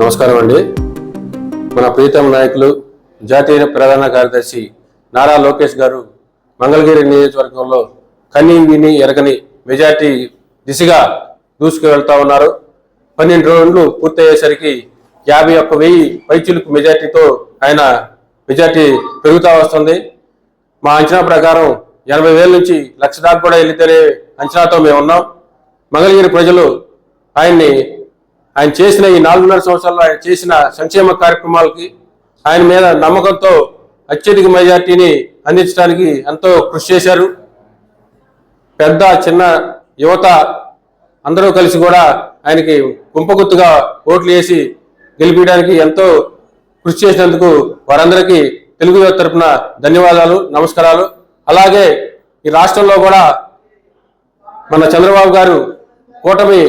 నమస్కారం అండి. మన ప్రీతం నాయకులు జాతీయ ప్రధాన కార్యదర్శి నారా లోకేష్ గారు మంగళగిరి నియోజకవర్గంలో కని విని ఎరగని మెజార్టీ దిశగా దూసుకువెళ్తా ఉన్నారు. పన్నెండు రోజులు పూర్తయ్యేసరికి యాభై ఒక్క వెయ్యి పైచులకు మెజార్టీతో ఆయన మెజార్టీ పెరుగుతూ వస్తుంది. మా అంచనా ప్రకారం ఎనభై వేల నుంచి లక్ష దాకా కూడా వెళితేనే అంచనాతో మేము ఉన్నాం. మంగళగిరి ప్రజలు ఆయన్ని ఆయన చేసిన ఈ నాలుగున్నర సంవత్సరాల్లో ఆయన చేసిన సంక్షేమ కార్యక్రమాలకి ఆయన మీద నమ్మకంతో అత్యధిక మెజార్టీని అందించడానికి ఎంతో కృషి చేశారు. పెద్ద చిన్న యువత అందరూ కలిసి కూడా ఆయనకి గుంపగుత్తుగా ఓట్లు వేసి గెలిపించడానికి ఎంతో కృషి చేసినందుకు వారందరికీ తెలుగు యువత తరపున ధన్యవాదాలు నమస్కారాలు. అలాగే ఈ రాష్ట్రంలో కూడా మన చంద్రబాబు గారు కూటమి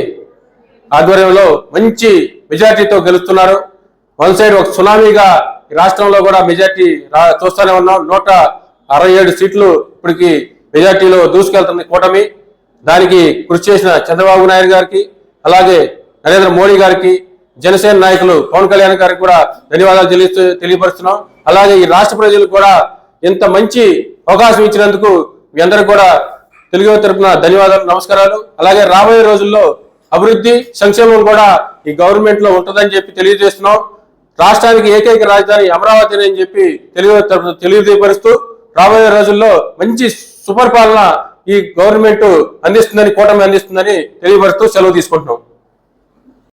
ఆధ్వర్యంలో మంచి మెజార్టీతో గెలుస్తున్నారు. వన్ సైడ్ ఒక సునామీగా ఈ రాష్ట్రంలో కూడా మెజార్టీ రా చూస్తూనే ఉన్నాం. నూట అరవై ఏడు సీట్లు ఇప్పటికి మెజార్టీలో దూసుకెళ్తుంది కూటమి. దానికి కృషి చేసిన చంద్రబాబు నాయుడు గారికి అలాగే నరేంద్ర మోడీ గారికి జనసేన నాయకులు పవన్ కళ్యాణ్ గారికి కూడా ధన్యవాదాలు తెలియస్తూ తెలియపరుస్తున్నాం. అలాగే ఈ రాష్ట్ర ప్రజలకు కూడా ఇంత మంచి అవకాశం ఇచ్చినందుకు మీ అందరికి కూడా తెలుగు తరపున ధన్యవాదాలు నమస్కారాలు. అలాగే రాబోయే రోజుల్లో అభివృద్ధి సంక్షేమం కూడా ఈ గవర్నమెంట్లో ఉంటుందని చెప్పి తెలియజేస్తున్నాం. రాష్ట్రానికి ఏకైక రాజధాని అమరావతి అని చెప్పి తెలియ తెలియజేయపరుస్తూ రాబోయే రోజుల్లో మంచి సుపరిపాలన ఈ గవర్నమెంట్ అందిస్తుందని కూటమి అందిస్తుందని తెలియపరుస్తూ సెలవు తీసుకుంటున్నాం.